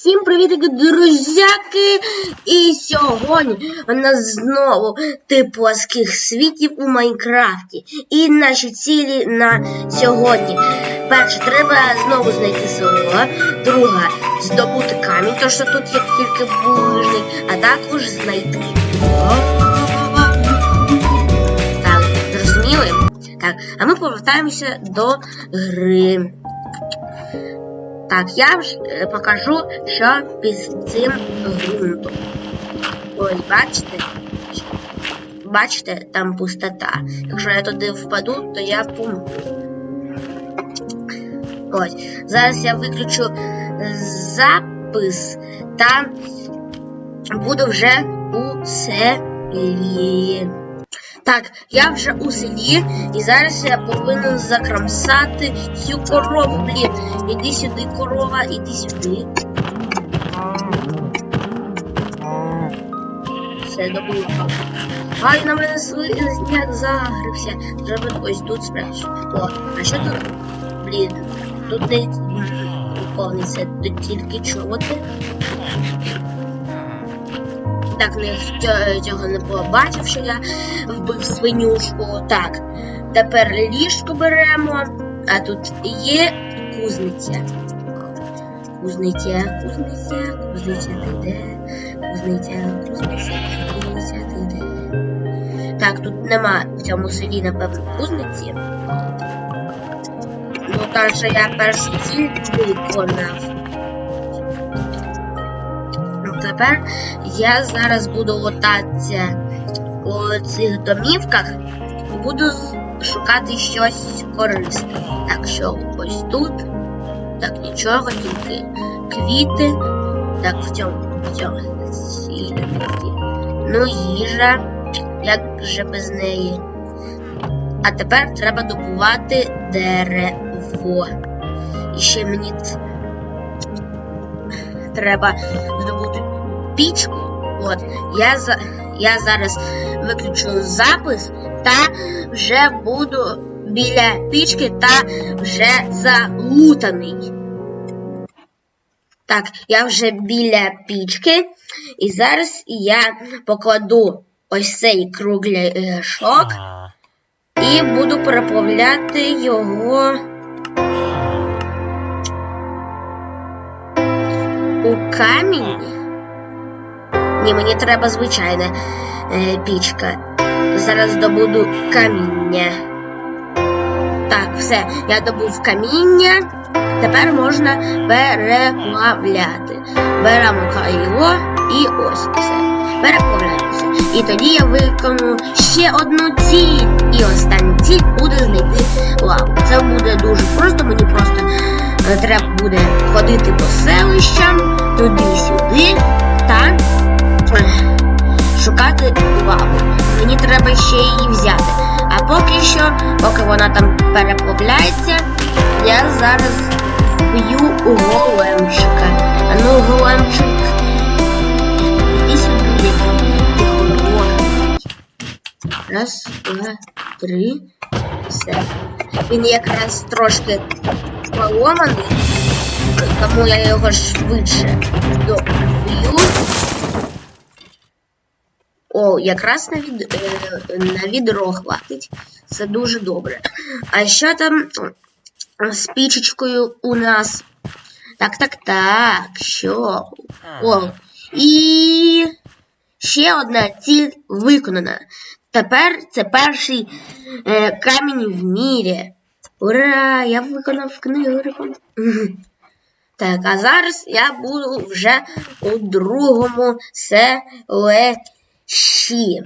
Всім привіт, друзяки! І сьогодні у нас знову тип плоских світів у Майнкрафті. І наші цілі на сьогодні. Перше, треба знову знайти село. Друга здобути камінь, то що тут є тільки булижний, а також знайти. Так, зрозуміли? Так, а ми повертаємося до гри. Так, я е, покажу, що під цим ґрунтом. Ось, бачите? Бачите, там пустота. Якщо я туди впаду, то я помру. Ось. Зараз я виключу запис та буду вже у селі. Так, я вже у селі, і зараз я повинен закромсати цю корову, блін. Іди сюди, корова, іди сюди. Все, добув. Ай, на мене слизняк загрився. Треба ось тут спрячу. О, а що тут? Блін, тут не повністю, тут тільки чоботи. Так, не цього не побачив, що я вбив свинюшку. Так, тепер ліжко беремо, а тут є кузниця. Кузниця, кузниця, кузниця ти де, кузниця, кузниця, кузниця ти де. Так, тут нема в цьому селі, напевно, кузниці. Ну, так що я першу ціль виконав. Тепер я зараз буду лотатися у цих домівках і буду шукати щось корисне. Так що ось тут. Так, нічого, тільки квіти. Так, в цьому, в цьому сільниці. Ну, їжа, як же без неї. А тепер треба добувати дерево. І ще мені треба здобути пічку. От, я, за, я зараз виключу запис та вже буду біля пічки та вже залутаний. Так, я вже біля пічки, і зараз я покладу ось цей кругляшок і буду переплавляти його у камінь. Ні, мені треба звичайна е, пічка. Зараз добуду каміння. Так, все, я добув каміння. Тепер можна переплавляти. Беремо кайло і ось все. Переплавляємося. І тоді я виконую ще одну ціль. І остання ціль буде знайти лаву. Це буде дуже просто, мені просто е, треба буде ходити по селищам, туди-сюди та е, шукати лаву. Мені треба ще її взяти. А поки що, поки вона там переплавляється, я зараз вб'ю големчика. А ну, големчик. Раз, два, три. Все. Він якраз трошки поломаний, тому я його швидше доб'ю. О, якраз на, від... е, на відро хватить. Це дуже добре. А що там з пічечкою у нас? Так, так, так. Що? О. І ще одна ціль виконана. Тепер це перший е, камінь в мірі. Ура! Я виконав книгу. Так, а зараз я буду вже у другому селищі.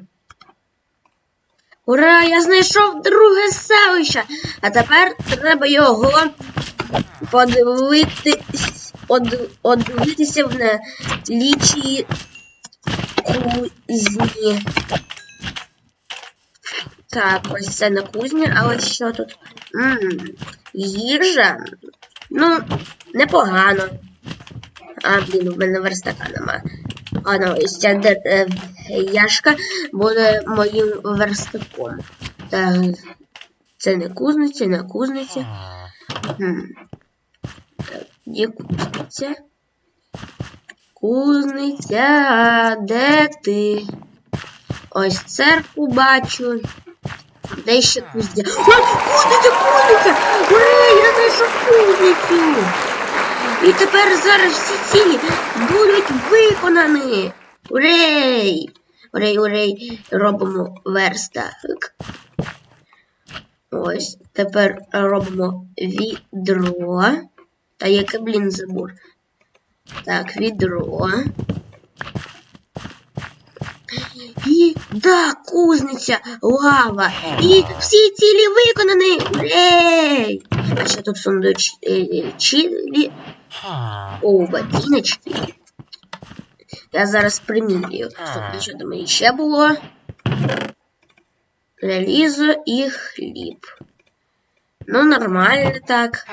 Ура! Я знайшов друге селище! А тепер треба його подивитись, од, одивитися в налічі кузні. Так, ось це на кузні, а ось що тут? Ммм, їжа. Ну, непогано. А, блін, у мене верстака нема. А, ось ця де- е, яшка буде моїм верстаком. Так, це не кузниця, не кузниця. Так, Є кузниця. Кузниця, де ти? Ось церкву бачу. Де ще кузня? О, кузниця, кузниця! Ура, я знайшов кузницю! І тепер зараз всі цілі будуть виконані. Урей! Урей, урей, робимо верстак. Ось, тепер робимо відро. Та яке, блін, забур. Так, відро. І да, кузниця, лава. І всі цілі виконані. Урей! А ще тут сундуч е, чилі. О, ботиночки. Я зараз примірюю. Стоп, що там ще було? Залізо і хліб. Ну, нормально так.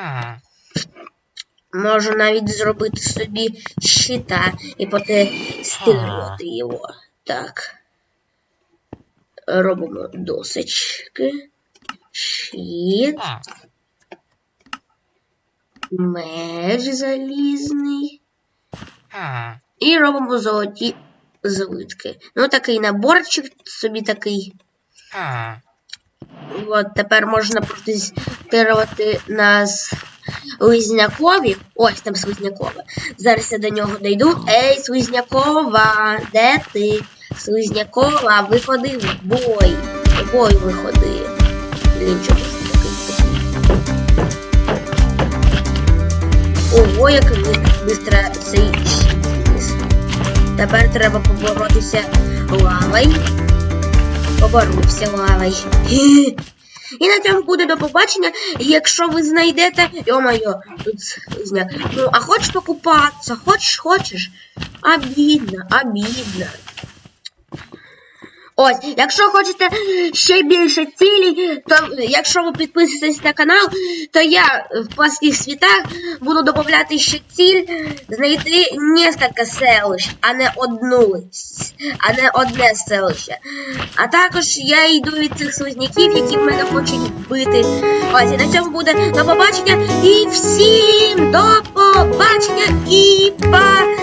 Можу навіть зробити собі щита і потестувати його. Так. Робимо досочки. Щит. Меч залізний. І робимо золоті злитки. Ну, такий наборчик собі такий. От тепер можна протестувати на Слизнякові. Ось там Слизнякова. Зараз я до нього дойду. Ей, Слизнякова, де ти? Слизнякова, виходи в бой. В бой виходи. Чого Ого, як швидко цей щит. Тепер треба поборотися лавою. Поборовся лавою. І на цьому буде до побачення. Якщо ви знайдете. Йо-моє, тут зняк. Ну, а хочеш покупатися? Хочеш, хочеш? Обідно, обідно. Ось, якщо хочете ще більше цілей, то якщо ви підписуєтесь на канал, то я в пласких світах буду додавати ще ціль знайти несколько селищ, а не одну, а не одне селище. А також я йду від цих слизняків, які в мене хочуть вбити. Ось, і на цьому буде до побачення. І всім до побачення і па!